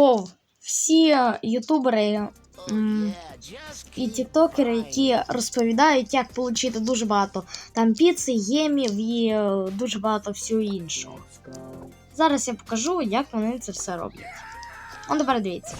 Пов, всі ютубери і тіктокери, які розповідають, як отримати дуже багато там піци, ємів і е, дуже багато всього іншого. Зараз я покажу, як вони це все роблять. Он тепер дивіться.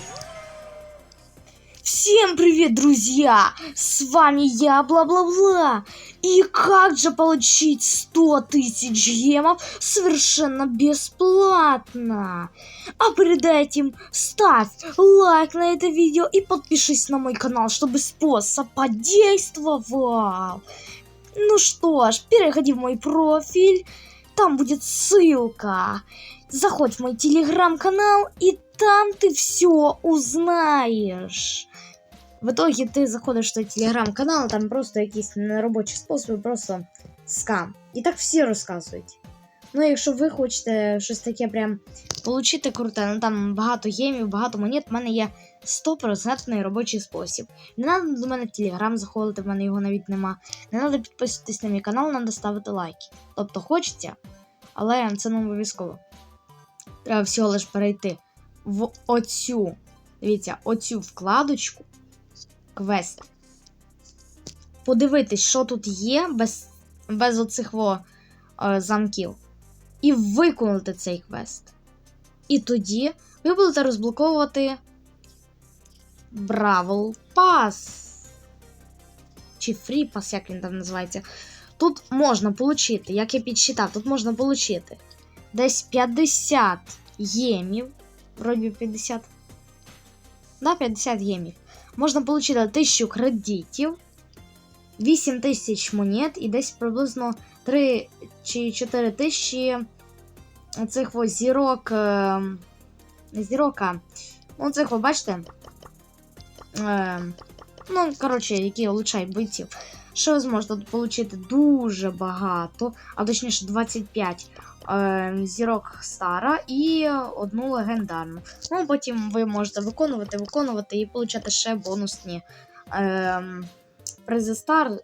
Всем привет, друзья! С вами я, бла-бла-бла. И как же получить 100 тысяч гемов совершенно бесплатно? А перед этим ставь лайк на это видео и подпишись на мой канал, чтобы способ подействовал. Ну что ж, переходи в мой профиль, там будет ссылка. Заходь в мой телеграм-канал, и там ты все узнаешь. В итоге ти заходиш в той телеграм-канал, там просто якісь неробочі способи, просто скам. І так всі розказують. Ну, якщо ви хочете щось таке прям получити круте, ну там багато гемів, багато монет, в мене є 100% робочий спосіб. Не треба до мене в телеграм заходити, в мене його навіть нема. Не треба підписуватись на мій канал, треба ставити лайки. Тобто хочеться, але це не обов'язково. Треба всього лиш перейти в оцю, дивіться, оцю вкладочку квест. Подивитись, що тут є без, без оцих во, е, замків. І виконати цей квест. І тоді ви будете розблоковувати Бравл Pass. Чи Free Pass, як він там називається. Тут можна отримати, як я підсчитав, тут можна отримати десь 50 ємів. Вроді 50. Да, 50 ємів. Можна отримати 1000 кредитів, 8000 монет і десь приблизно 3 чи 4 тисячі цих ось зірок. е, Не зірок, а ну, цих, ви бачите? Е, ну, коротше, які улучшають бойців. Що ви зможете отримати дуже багато, а точніше 25 е, зірок стара і одну легендарну. Ну, потім ви можете виконувати, виконувати і отримати ще бонусні е, призи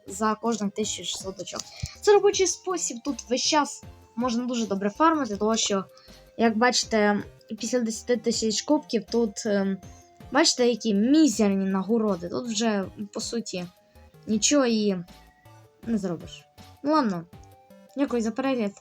за кожних 1600 очок. Це робочий спосіб. Тут весь час можна дуже добре фармити, тому що, як бачите, після 10 тисяч кубків тут. Е, Бачите, які мізерні нагороди. Тут вже, по суті, нічого і не зробиш. Ну ладно, дякую за перегляд.